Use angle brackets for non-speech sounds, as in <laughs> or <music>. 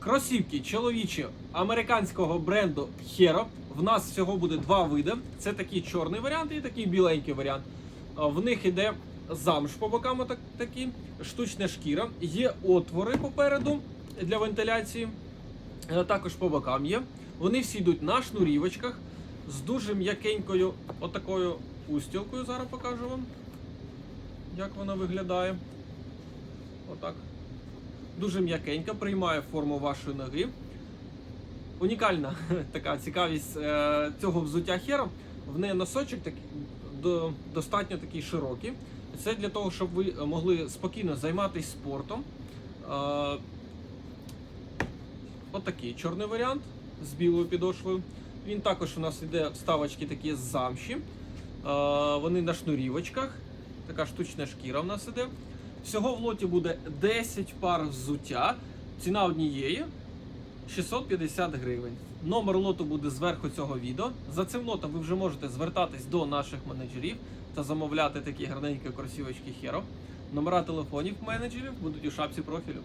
Кросівки чоловічі американського бренду Hero. В нас всього буде два види. Це такий чорний варіант і такий біленький варіант. В них іде замш по бокам, отак, такі, штучна шкіра. Є отвори попереду для вентиляції. Е, Також по бокам є. Вони всі йдуть на шнурівочках з дуже м'якенькою отакою устілкою. Зараз покажу вам, як вона виглядає. Отак. Дуже м'якенька, приймає форму вашої ноги. Унікальна <laughs> така цікавість е, цього взуття Hero. В неї носочок такий, до, достатньо такий широкий. Це для того, щоб ви могли спокійно займатися спортом. Е, Отакий чорний варіант з білою підошвою. Він також у нас йде вставочки такі з замші. Е, Вони на шнурівочках. Така штучна шкіра у нас іде. Всього в лоті буде 10 пар взуття. Ціна однієї 650 гривень. Номер лоту буде зверху цього відео. За цим лотом ви вже можете звертатись до наших менеджерів та замовляти такі гарненькі кросівочки Hero. Номера телефонів менеджерів будуть у шапці профілю.